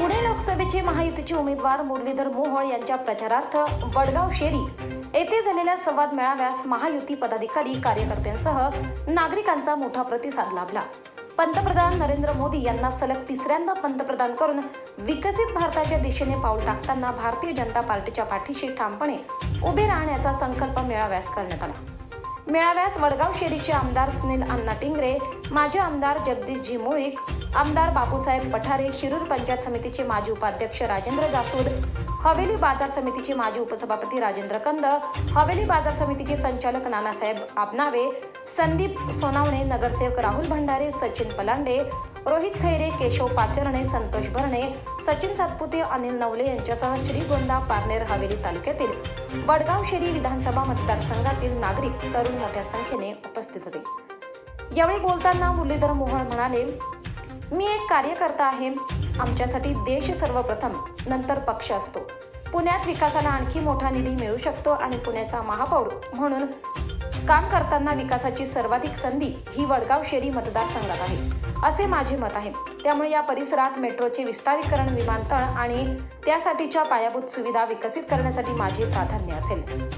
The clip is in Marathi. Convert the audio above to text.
पुणे लोकसभेचे महायुतीचे उमेदवार मुरलीधर मोहोळ यांच्या प्रचारार्थ वडगाव शेरी येथे झालेल्या संवाद मेळाव्यास महायुती पदाधिकारी कार्यकर्त्यांसह नागरिकांचा मोठा प्रतिसाद लाभला. पंतप्रधान नरेंद्र मोदी यांना सलग तिसऱ्यांदा पंतप्रधान करून विकसित भारताच्या दिशेने पाऊल टाकताना भारतीय जनता पार्टीच्या पाठीशी ठामपणे उभे राहण्याचा संकल्प मेळाव्यात करण्यात आला. मेळाव्यास वडगाव शेरीचे आमदार सुनील अण्णा टिंगरे माजी आमदार जगदीशजी मुळीक आमदार बापूसाहेब पठारे शिरूर पंचायत समितीचे माजी उपाध्यक्ष राजेंद्र जासूद हवेली बाजार समितीचे माजी उपसभापती राजेंद्र कंद हवेली बाजार समितीचे संचालक नानासाहेब आबनावे संदीप सोनावणे नगरसेवक राहुल भंडारे सचिन पलांडे रोहित खैरे केशव पाचरणे संतोष भरणे सचिन सातपुते अनिल नवले यांच्यासह श्रीगोंदा पारनेर हवेली तालुक्यातील वडगाव शेरी विधानसभा मतदारसंघातील नागरिक तरुण मोठ्या संख्येने उपस्थित होते. यावेळी बोलताना मुरलीधर मोहोळ म्हणाले मी एक कार्यकर्ता आहे. आमच्यासाठी देश सर्वप्रथम नंतर पक्ष असतो. पुण्यात विकासाला आणखी मोठा निधी मिळू शकतो आणि पुण्याचा महापौर म्हणून काम करताना विकासाची सर्वाधिक संधी ही वडगाव शेरी मतदारसंघात आहे. असे माझे मत आहे. त्यामुळे या परिसरात मेट्रोचे विस्तारीकरण विमानतळ आणि त्यासाठीच्या पायाभूत सुविधा विकसित करण्यासाठी माझे प्राधान्य असेल.